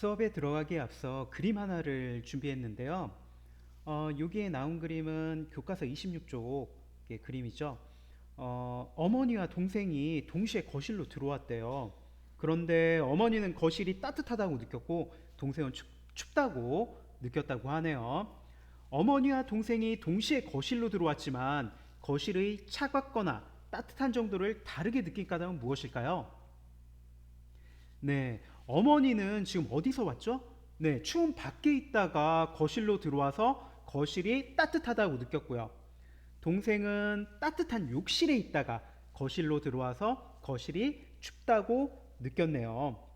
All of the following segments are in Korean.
수업에 들어가기에 앞서 그림 하나를 준비했는데요. 어, 여기에 나온 그림은 교과서 26쪽의 그림이죠. 어, 어머니와 동생이 동시에 거실로 들어왔대요. 그런데 어머니는 거실이 따뜻하다고 느꼈고 동생은 춥, 춥다고 느꼈다고 하네요. 어머니와 동생이 동시에 거실로 들어왔지만 거실의 차갑거나 따뜻한 정도를 다르게 느낀 까닭은 무엇일까요? 네, 어머니는 지금 어디서 왔죠? 네, 추운 밖에 있다가 거실로 들어와서 거실이 따뜻하다고 느꼈고요. 동생은 따뜻한 욕실에 있다가 거실로 들어와서 거실이 춥다고 느꼈네요.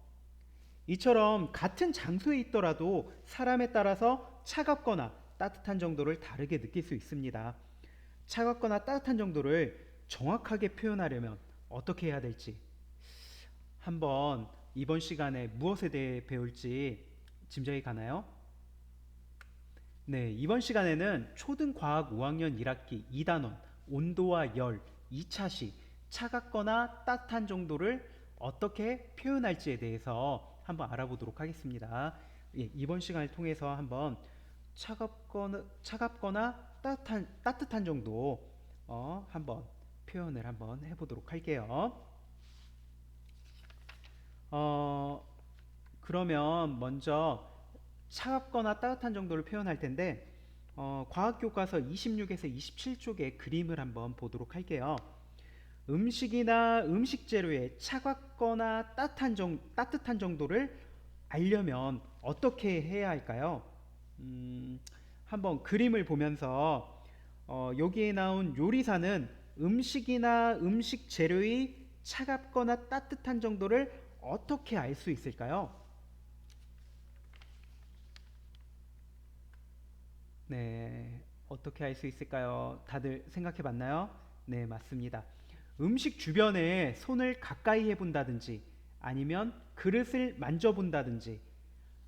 이처럼 같은 장소에 있더라도 사람에 따라서 차갑거나 따뜻한 정도를 다르게 느낄 수 있습니다. 차갑거나 따뜻한 정도를 정확하게 표현하려면 어떻게 해야 될지 한번 이번 시간에 무엇에 대해 배울지 짐작이 가나요? 네, 이번 시간에는 초등과학 5학년 1학기 2단원 온도와 열 2차시 차갑거나 따뜻한 정도를 어떻게 표현할지에 대해서 한번 알아보도록 하겠습니다. 예, 이번 시간을 통해서 한번 차갑거나 차갑거나 따뜻한 따뜻한 정도 어, 한번 표현을 한번 해보도록 할게요. 어, 그러면 먼저 차갑거나 따뜻한 정도를 표현할 텐데 어, 과학교과서 26에서 27쪽의 그림을 한번 보도록 할게요. 음식이나 음식 재료의 차갑거나 따뜻한, 정, 따뜻한 정도를 알려면 어떻게 해야 할까요? 음, 한번 그림을 보면서 어, 여기에 나온 요리사는 음식이나 음식 재료의 차갑거나 따뜻한 정도를 어떻게 알 수 있을까요? 네, 어떻게 알 수 있을까요? 다들 생각해 봤나요? 네, 맞습니다. 음식 주변에 손을 가까이 해본다든지 아니면 그릇을 만져본다든지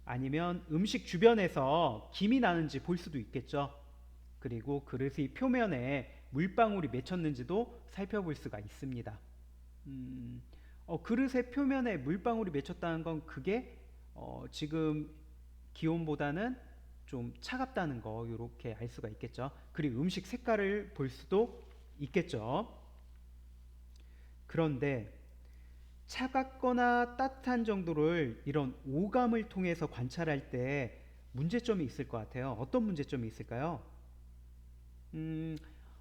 아니면 음식 주변에서 김이 나는지 볼 수도 있겠죠. 그리고 그릇의 표면에 물방울이 맺혔는지도 살펴볼 수가 있습니다. 음, 어, 그릇의 표면에 물방울이 맺혔다는 건 그게 어, 지금 기온보다는 좀 차갑다는 거 이렇게 알 수가 있겠죠. 그리고 음식 색깔을 볼 수도 있겠죠. 그런데 차갑거나 따뜻한 정도를 이런 오감을 통해서 관찰할 때 문제점이 있을 것 같아요. 어떤 문제점이 있을까요? 음,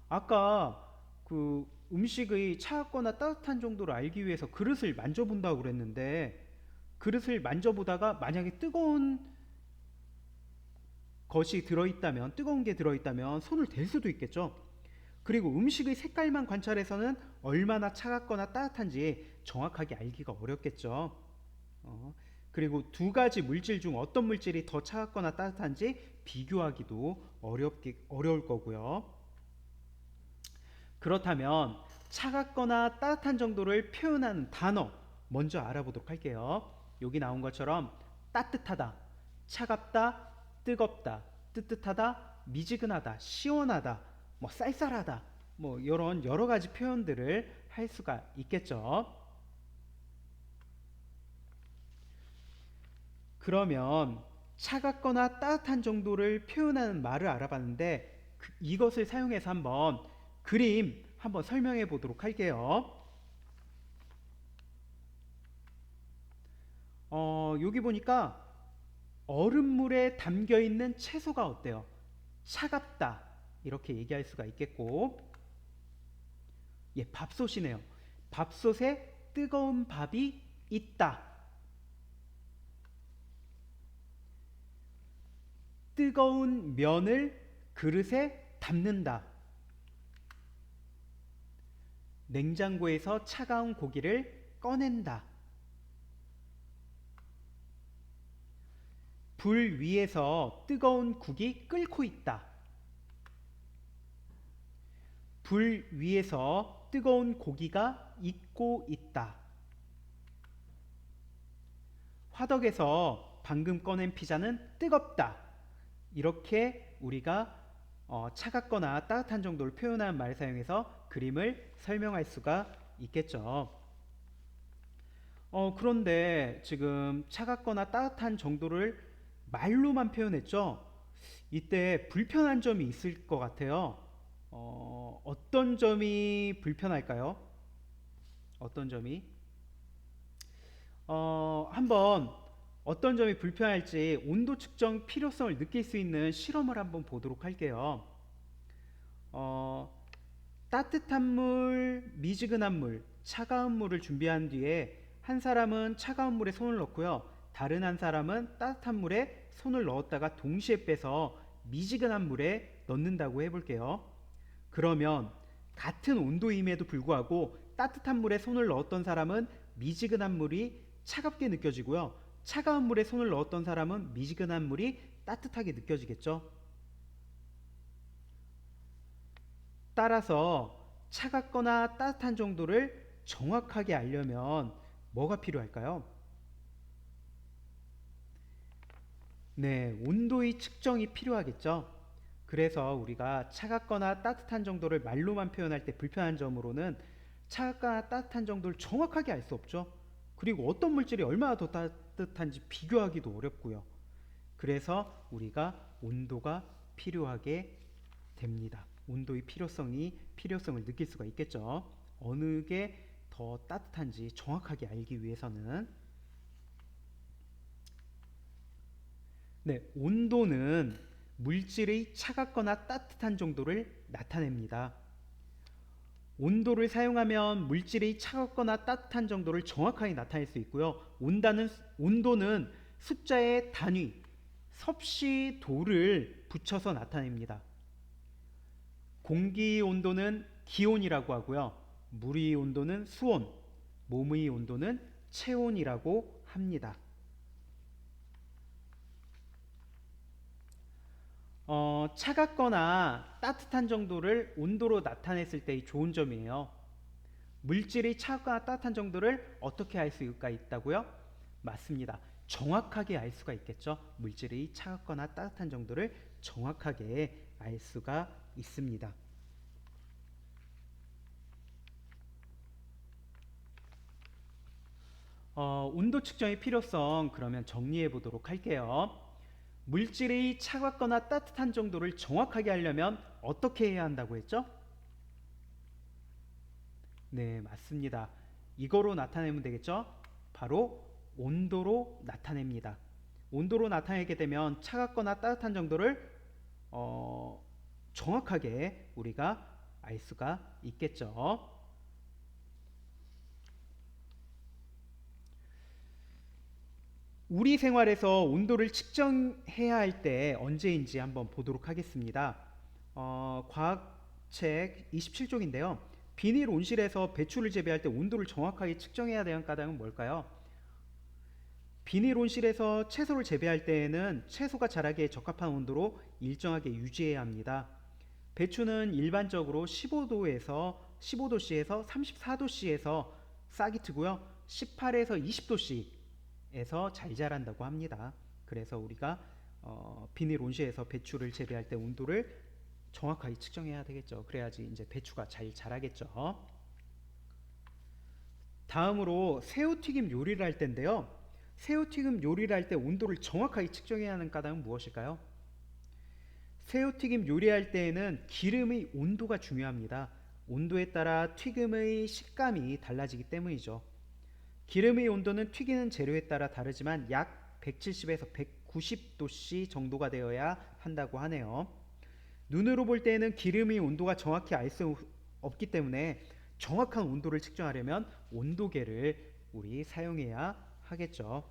아까 그 음식의 차갑거나 따뜻한 정도를 알기 위해서 그릇을 만져본다고 그랬는데 그릇을 만져보다가 만약에 뜨거운 것이 들어있다면 뜨거운 게 들어있다면 손을 댈 수도 있겠죠. 그리고 음식의 색깔만 관찰해서는 얼마나 차갑거나 따뜻한지 정확하게 알기가 어렵겠죠. 어, 그리고 두 가지 물질 중 어떤 물질이 더 차갑거나 따뜻한지 비교하기도 어렵기, 어려울 거고요. 그렇다면 차갑거나 따뜻한 정도를 표현하는 단어 먼저 알아보도록 할게요. 여기 나온 것처럼 따뜻하다, 차갑다, 뜨겁다, 뜨뜻하다, 미지근하다, 시원하다, 뭐 쌀쌀하다, 뭐 이런 여러 가지 표현들을 할 수가 있겠죠. 그러면 차갑거나 따뜻한 정도를 표현하는 말을 알아봤는데 그, 이것을 사용해서 한번 그림 한번 설명해 보도록 할게요. 어, 여기 보니까 얼음물에 담겨 있는 채소가 어때요? 차갑다. 이렇게 얘기할 수가 있겠고. 예, 밥솥이네요. 밥솥에 뜨거운 밥이 있다. 뜨거운 면을 그릇에 담는다. 냉장고에서 차가운 고기를 꺼낸다. 불 위에서 뜨거운 국이 끓고 있다. 불 위에서 뜨거운 고기가 익고 있다. 화덕에서 방금 꺼낸 피자는 뜨겁다. 이렇게 우리가 어, 차갑거나 따뜻한 정도를 표현한 말을 사용해서 그림을 설명할 수가 있겠죠. 어, 그런데 지금 차갑거나 따뜻한 정도를 말로만 표현했죠. 이때 불편한 점이 있을 것 같아요. 어, 어떤 점이 불편할까요? 어떤 점이? 어, 한번 어떤 점이 불편할지 온도 측정 필요성을 느낄 수 있는 실험을 한번 보도록 할게요. 어, 따뜻한 물, 미지근한 물, 차가운 물을 준비한 뒤에 한 사람은 차가운 물에 손을 넣고요. 다른 한 사람은 따뜻한 물에 손을 넣었다가 동시에 빼서 미지근한 물에 넣는다고 해볼게요. 그러면 같은 온도임에도 불구하고 따뜻한 물에 손을 넣었던 사람은 미지근한 물이 차갑게 느껴지고요. 차가운 물에 손을 넣었던 사람은 미지근한 물이 따뜻하게 느껴지겠죠. 따라서 차갑거나 따뜻한 정도를 정확하게 알려면 뭐가 필요할까요? 네, 온도의 측정이 필요하겠죠. 그래서 우리가 차갑거나 따뜻한 정도를 말로만 표현할 때 불편한 점으로는 차갑거나 따뜻한 정도를 정확하게 알 수 없죠. 그리고 어떤 물질이 얼마나 더 따뜻한지 비교하기도 어렵고요. 그래서 우리가 온도가 필요하게 됩니다. 온도의 필요성이 필요성을 느낄 수가 있겠죠. 어느 게 더 따뜻한지 정확하게 알기 위해서는 네, 온도는 물질의 차갑거나 따뜻한 정도를 나타냅니다. 온도를 사용하면 물질의 차갑거나 따뜻한 정도를 정확하게 나타낼 수 있고요. 온다는, 온도는 숫자의 단위, 섭씨 도를 붙여서 나타냅니다. 공기 온도는 기온이라고 하고요. 물의 온도는 수온, 몸의 온도는 체온이라고 합니다. 어, 차갑거나 따뜻한 정도를 온도로 나타냈을 때의 좋은 점이에요. 물질이 차갑거나 따뜻한 정도를 어떻게 알 수가 있다고요? 맞습니다. 정확하게 알 수가 있겠죠. 물질이 차갑거나 따뜻한 정도를 정확하게 알 수가 있습니다. 어, 온도 측정의 필요성 그러면 정리해 보도록 할게요. 물질의 차갑거나 따뜻한 정도를 정확하게 하려면 어떻게 해야 한다고 했죠? 네, 맞습니다. 이거로 나타내면 되겠죠? 바로 온도로 나타냅니다. 온도로 나타내게 되면 차갑거나 따뜻한 정도를 어, 정확하게 우리가 알 수가 있겠죠. 우리 생활에서 온도를 측정해야 할 때 언제인지 한번 보도록 하겠습니다. 어, 과학책 27쪽인데요. 비닐 온실에서 배추를 재배할 때 온도를 정확하게 측정해야 되는 까닭은 뭘까요? 비닐 온실에서 채소를 재배할 때에는 채소가 자라기에 적합한 온도로 일정하게 유지해야 합니다. 배추는 일반적으로 15도에서 15도씨에서 34도씨에서 싹이 트고요. 18에서 20도씨 에서 잘 자란다고 합니다. 그래서 우리가 어, 비닐 온실에서 배추를 재배할 때 온도를 정확하게 측정해야 되겠죠. 그래야지 이제 배추가 잘 자라겠죠. 다음으로 새우튀김 요리를 할 때인데요. 새우튀김 요리를 할 때 온도를 정확하게 측정해야 하는 까닭은 무엇일까요? 새우튀김 요리할 때에는 기름의 온도가 중요합니다. 온도에 따라 튀김의 식감이 달라지기 때문이죠. 기름의 온도는 튀기는 재료에 따라 다르지만 약 170에서 190도씨 정도가 되어야 한다고 하네요. 눈으로 볼 때에는 기름의 온도가 정확히 알 수 없기 때문에 정확한 온도를 측정하려면 온도계를 우리 사용해야 하겠죠.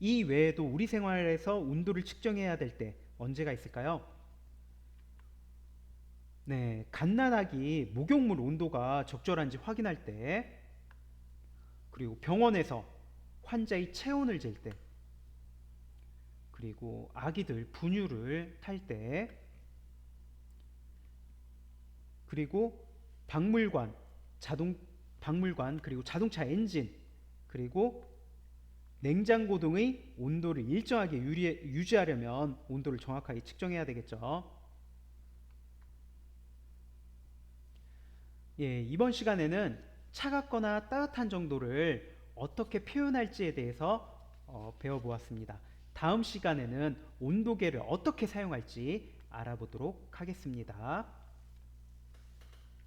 이 외에도 우리 생활에서 온도를 측정해야 될 때 언제가 있을까요? 네, 갓난아기 목욕물 온도가 적절한지 확인할 때 그리고 병원에서 환자의 체온을 잴 때, 그리고 아기들 분유를 탈 때, 그리고 박물관, 자동 박물관 그리고 자동차 엔진 그리고 냉장고 등의 온도를 일정하게 유지하려면 온도를 정확하게 측정해야 되겠죠. 예, 이번 시간에는 차갑거나 따뜻한 정도를 어떻게 표현할지에 대해서 어, 배워보았습니다. 다음 시간에는 온도계를 어떻게 사용할지 알아보도록 하겠습니다.